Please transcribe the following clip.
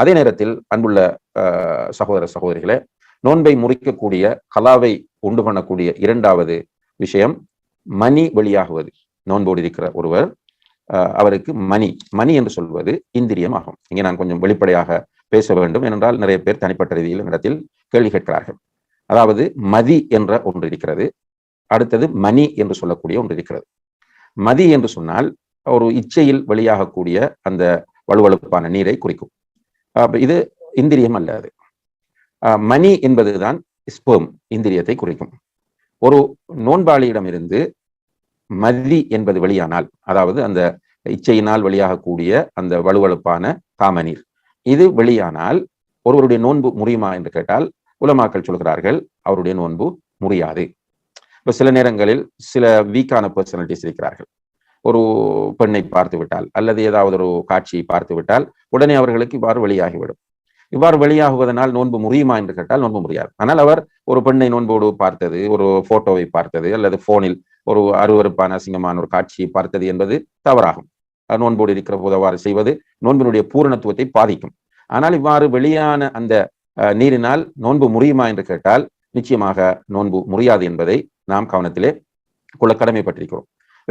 அதே நேரத்தில் அன்புள்ள சகோதர சகோதரிகளே நோன்பை முறிக்கக்கூடிய கலாவை உண்டு பண்ணக்கூடிய இரண்டாவது விஷயம் மணி வெளியாகுவது. நோன்போடு இருக்கிற ஒருவர் அவருக்கு மணி மணி என்று சொல்வது இந்திரியம் ஆகும் இங்கே நான் கொஞ்சம் வெளிப்படையாக பேச வேண்டும். ஏனென்றால் நிறைய பேர் தனிப்பட்ட ரீதியில் இடத்தில் கேள்வி கேட்கிறார்கள். அதாவது மதி என்ற ஒன்று இருக்கிறது. அடுத்தது மணி என்று சொல்லக்கூடிய ஒன்று இருக்கிறது. மதி என்று சொன்னால் ஒரு இச்சையில் வெளியாகக்கூடிய அந்த வலுவழுப்பான நீரை குறிக்கும். இது இந்திரியம் அல்ல அது. மணி என்பதுதான் ஸ்பெர்ம் இந்திரியத்தை குறிக்கும். ஒரு நோன்பாளியிடமிருந்து மதி என்பது வெளியானால் அதாவது அந்த இச்சையினால் வெளியாகக்கூடிய அந்த வலுவழுப்பான காமநீர் இது வெளியானால் ஒருவருடைய நோன்பு முறியுமா என்று கேட்டால் உலமாக்கள் சொல்கிறார்கள் அவருடைய நோன்பு முடியாது இப்போ சில நேரங்களில் சில வீக்கான பர்சனாலிட்டிஸ் இருக்கிறார்கள். ஒரு பெண்ணை பார்த்து விட்டால் அல்லது ஏதாவது ஒரு காட்சியை பார்த்து விட்டால் உடனே அவர்களுக்கு இவ்வாறு வெளியாகிவிடும். இவ்வாறு வெளியாகுவதனால் நோன்பு முறியுமா என்று கேட்டால் நோன்பு முடியாது ஆனால் அவர் ஒரு பெண்ணை நோன்போடு பார்த்தது ஒரு போட்டோவை பார்த்தது அல்லது போனில் ஒரு அருவறுப்பான அசிங்கமான ஒரு காட்சியை பார்த்தது என்பது தவறாகும். நோன்போடு இருக்கிற போது அவ்வாறு செய்வது நோன்பினுடைய பூரணத்துவத்தை பாதிக்கும். ஆனால் இவ்வாறு வெளியான அந்த நீரினால் நோன்பு முறியுமா என்று கேட்டால் நிச்சயமாக நோன்பு முறியாது என்பதை நாம் கவனத்திலே கொள்ள கடமைப்பட்டிருக்கிறோம்.